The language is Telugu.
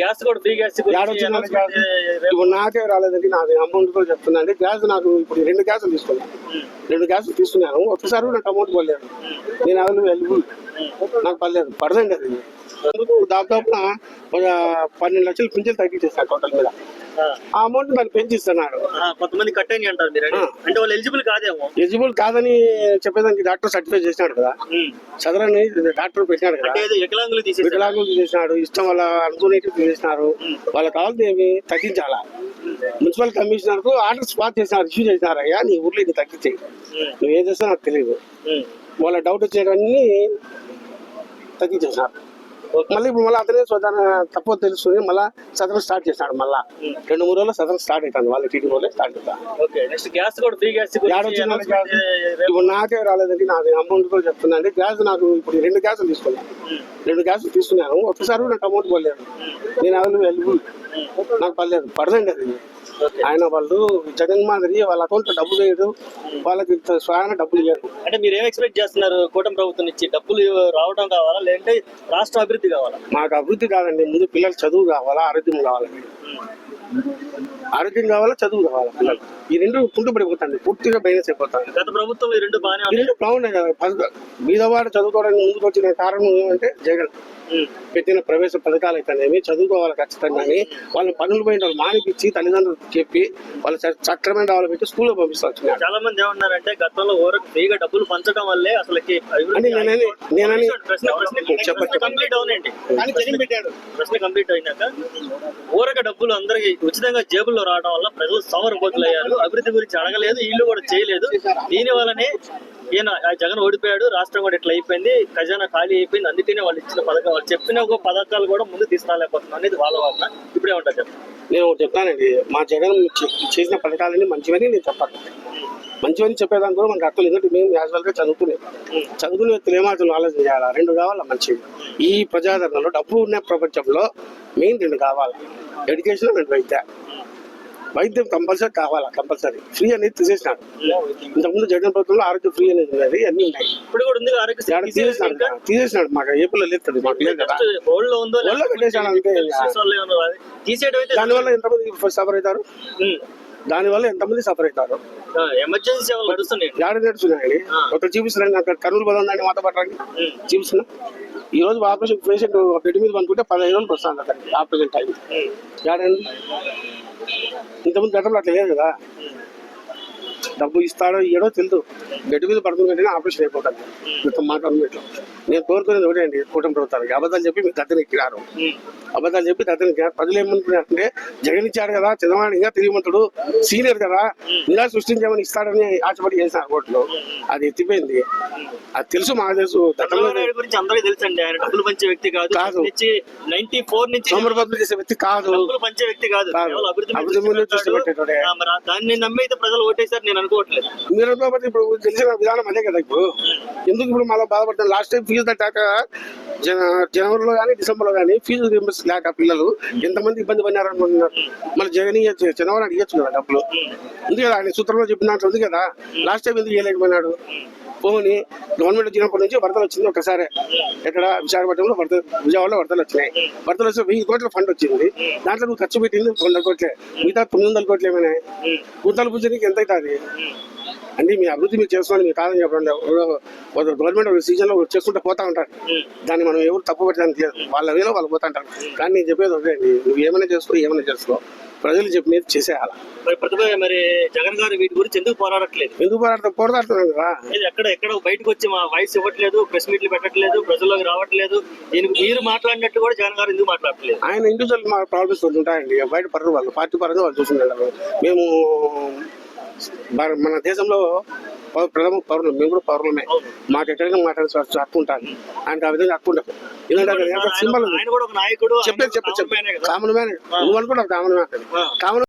గ్యాస్ కూడా ఫ్రీ గ్యాస్ ఇప్పుడు నాకే రాలేదండి నాకు అమౌంట్ కూడా చెప్తున్నా అండి గ్యాస్ నాకు ఇప్పుడు రెండు గ్యాసులు తీసుకున్నాను. రెండు గ్యాసులు తీసుకున్నాను. ఒకసారి కూడా నాకు అమౌంట్ పడలేదు. నేను అవైలబుల్ నాకు పడలేదు. పడదండి అది. దాదాపు ఒక పన్నెండు లక్షలు పింఛన్ తగ్గించేస్తాను టోటల్ మీద. ఆ, అమౌంట్ దాన్ని పెంచిస్తున్నాడు కొంతమంది కట్ అంటారు మీరు. అంటే వాళ్ళు ఎలిజిబుల్ కాదేమో. ఎలిజిబుల్ కాదని చెప్పేదానికి డాక్టర్ సర్టిఫై చేసినాడు కదా. ఉమ్. చదరని డాక్టర్ పెట్టినాడు కదా. వికలాంగులు తీసేసారు వికలాంగులు చేసినాడు ఇష్టం వాళ్ళ అనుకునేటి చేసినారు వాళ్ళకి కావాల్సింది ఏమి తగ్గించాలా? మున్సిపల్ కమిషనర్కు ఆర్డర్స్ పాస్ చేసినారు ఇష్యూ చేసినారు? అయ్యా నీ ఊర్లో ఇది తగ్గించేయి. నువ్వు ఏం చేస్తా నాకు తెలియదు. వాళ్ళ డౌట్ వచ్చేవన్నీ తగ్గించేసినారు. మళ్ళీ ఇప్పుడు మళ్ళీ అతనే స్వతన తప్పు తెలుసుకుని మళ్ళీ సదనం స్టార్ట్ చేసినాడు మళ్ళా. రెండు మూడు రోజులు సదనం స్టార్ట్ అవుతుంది వాళ్ళ టీడీ వాళ్ళే స్టార్ట్ ఇప్పుడు నాకే రాలేదండి నాకు అమౌంట్ కూడా చెప్తున్నా అండి గ్యాస్ నాకు ఇప్పుడు రెండు గ్యాసులు తీసుకున్నాను. రెండు గ్యాసులు తీసుకున్నాను. ఒకసారి నాకు అమౌంట్ పడలేదు. నేను అవైలబుల్ నాకు పడలేదు. పడదండి అది. ఆయన వాళ్ళు జగన్ మాదిరి వాళ్ళ అకౌంట్ డబ్బులు వేయడు వాళ్ళకి స్వయాన డబ్బులు ఇవ్వరు అంటే మీరు ఏం ఎక్స్పెక్ట్ చేస్తున్నారు? కూటమి ప్రభుత్వం నుంచి డబ్బులు రావడం కావాలా లేదంటే రాష్ట్ర అభివృద్ధి కావాలా? మాకు అభివృద్ధి కాదండి. ముందు పిల్లలు చదువు కావాలా? ఆరోగ్యం కావాలండి ఆరోగ్యం కావాలా? చదువు కావాలా? పిల్లలు ఈ రెండు కుంటు పడిపోతాండి పూర్తిగా మైనస్ అయిపోతాయి గత ప్రభుత్వం ఈ రెండు బాగానే రెండు బాగున్నాయి కదా. బీదవాడు చదువుకోవడానికి ముందుకు వచ్చిన కారణం ఏమంటే జగన్. పెట్టిన ప్రవేశ పథకాలు అయితేనేమి చదువుకోవాలి ఖచ్చితంగా అని వాళ్ళ పనులు పోయిన వాళ్ళు మానిపించి తల్లిదండ్రులకు చెప్పి వాళ్ళు చ- సక్రమైన వాళ్ళు పెట్టి స్కూల్లో పంపిస్తారు చాలా మంది ఏమన్నారంటే గతంలో ఊరకు ఫ్రీగా డబ్బులు పంచడం వల్లే నేనని ప్రశ్న. కంప్లీట్ అయినాక ఊరక డబ్బులు అందరికి ఉచితంగా జేబుల్లో రావడం వల్ల ప్రజలు సోమరపోతులయ్యారు అభివృద్ధి గురించి అడగలేదు ఇల్లు కూడా చేయలేదు. దీని వల్లనే ఈయన ఆ జగన్ ఓడిపోయాడు రాష్ట్రం కూడా ఇట్లా అయిపోయింది ఖజానా ఖాళీ అయిపోయింది అందుకనే వాళ్ళు ఇచ్చిన పథకం వాళ్ళు చెప్పిన ఒక పథకాలు కూడా ముందు తీసుకురాలేకపోతున్నారు అనేది వాళ్ళ వల్ల ఇప్పుడే ఉంటుంది చెప్పండి నేను చెప్తానండి మా జగన్ చేసిన పథకాలన్నీ మంచివని నేను చెప్పాను. మంచివని చెప్పేదానికి కూడా మనకు అర్థం ఎందుకంటే మేము యాజువల్గా చదువుకునే చదువుకునే వ్యక్తులు ఏమాత్రం ఆలోచన చేయాలా? రెండు కావాలా మంచివి? ఈ ప్రజాదరణలో డబ్బు ఉన్న ప్రపంచంలో మెయిన్ రెండు కావాలి? ఎడ్యుకేషన్ అండ్ వైద్య వైద్యం కంపల్సరీ కావాలా కంపల్సరీ. ఫ్రీ అనేది తీసేసినాడు ఇంతకుముందు జగన్ ప్రభుత్వంలో ఆరోగ్య ఫ్రీ అనేది ఉన్నది అన్ని ఉన్నాయి. ఇప్పుడు కూడా ఉంది ఆరోగ్యశ్రీ ఏడ తీసేసినాడు మాకు ఏపీలో లేదు మాకు లేదు కదా. ఒళ్ళో అంతే దానివల్ల ఎంతమంది సఫర్ అవుతారు. దానివల్ల ఎంతమంది సఫర్ అవుతారు? ఎమర్జెన్సీ సేవలు నడుస్తున్నాయి. యాడ నడుస్తున్నాయండి ఆ. ఒక చూపిస్తున్నాను అక్కడ కర్నూలు పోదండి మాతో పట్టండి ఉమ్. చూపిస్తున్నా. ఈ రోజు ఆపరేషన్ పేషెంట్ బెడ్ మీద అనుకుంటే పదిహేను రోజులకు వస్తాను అక్కడికి ఆపరేషన్ టైం. యాడండి ఇంతకుముందు గతంలో అట్లా లేదు కదా. డబ్బు ఇస్తాడో ఇయ్యడో తెలియదు బెడ్ మీద పడుతుంది కంటేనే ఆపరేషన్ అయిపోతుంది. మొత్తం మాట నేను కోరుకునేది ఒకటే అండి కూటమి ప్రభుత్వానికి. అబద్ధాలు చెప్పి మీకు గద్దెని ఎక్కినారు. అబద్ధాలు చెప్పి గద్దెని ఎక్కినారు. ప్రజలు ఏమనుకున్నారంటే జగన్ ఇచ్చాడు కదా చంద్రబాబు ఇంకా తిరిగిమంతుడు సీనియర్ కదా ఇంకా సృష్టించామని ఇస్తాడని ఆశపడి చేసినారు కోర్టులో అది ఎత్తిపోయింది. అది తెలుసు మాకు తెలుసు గురించి అందరికీ తెలుసండి. ఆయన డబ్బులు పంచే వ్యక్తి కాదు. నైన్టీ ఫోర్ నుంచి చేసే వ్యక్తి కాదు. డబ్బులు పంచే వ్యక్తి కాదు. మరి దాన్ని నమ్మి అయితే ప్రజలు ఓటేశారు నేను అనుకోవట్లేదు. మీరు ఇప్పుడు తెలిసిన విధానం అదే కదా ఇప్పుడు. ఎందుకు ఇప్పుడు మళ్ళీ బాధపడతాను లాస్ట్ టైం ఫీజు కట్టాక జన జనవరిలో కానీ డిసెంబర్లో కానీ ఫీజు రీంబర్స్ లేక పిల్లలు ఎంతమంది ఇబ్బంది పడినారు అనుకుంటున్నారు మళ్ళీ జగన్ జనవరి చంద్రబాబు ఇవ్వచ్చు కదా డబ్బులు. ఉంది కదా ఆయన సూత్రంలో చెప్పిన దాంట్లో ఉంది కదా. లాస్ట్ టైం ఎందుకు చేయలేకపోయినాడు పోని గవర్నమెంట్ వచ్చినప్పటి నుంచి వరదలు వచ్చింది ఒకసారి. ఎక్కడ? విశాఖపట్నంలో వరద విజయవాడలో వరదలు వచ్చినాయి. వరదలు వచ్చి వెయ్యి కోట్ల ఫండ్ వచ్చింది. దాంట్లో నువ్వు ఖర్చు పెట్టింది వంద కోట్లే. మిగతా తొమ్మిది వందల కోట్లు ఏమైనా గుంతలు పుంజనికి ఎంత అవుతుంది? అంటే మీ అభివృద్ధి మీరు చేసుకోండి మీరు కాదని చెప్పడం. గవర్నమెంట్ ఒక సీజన్లో చేసుకుంటూ పోతా ఉంటారు. దాన్ని మనం ఎవరు తప్పు పెట్టడానికి లేదు. వాళ్ళ వేలో వాళ్ళు పోతా ఉంటారు. కానీ నేను చెప్పేది ఒకటే అండి నువ్వు ఏమైనా చేసుకో ఏమైనా చేసుకో. ప్రజలు చెప్పినది చేసేయాల. మరి ప్రతిభ మరి జగన్ గారు వీటి గురించి ఎందుకు పోరాడట్లేదు? ఎందుకు పోరాడుతూ పోరాడుతున్నాను కదా. ఎక్కడ ఎక్కడ బయటకు వచ్చి మా వాయిస్ ఇవ్వట్లేదు ప్రెస్ మీట్లు పెట్టట్లేదు ప్రజల్లోకి రావట్లేదు. దీనికి మీరు మాట్లాడినట్టు కూడా జగన్ గారు ఎందుకు మాట్లాడట్లేదు? ఆయన ఇండివిజువల్ మా ప్రాబ్లమ్స్ ఉంటాయండి. బయట పడరు వాళ్ళు పార్టీ పరంగా వాళ్ళు చూసుకుంటారు. మేము మన దేశంలో ప్రథమ పౌరులు మేము కూడా పౌరులమే. మాకు ఎక్కడైనా మాట్లాడాల్సి హక్కు ఉంటుంది ఆయనకు ఆ విధంగా హక్కు ఉండదు ఎందుకంటే ఆయన సింబల్ ఆయన ఆయన చెప్పేది చెప్పేది కామన్ మ్యానే నువ్వు అనుకుంటావు కామన్ మ్యాన్. కామన్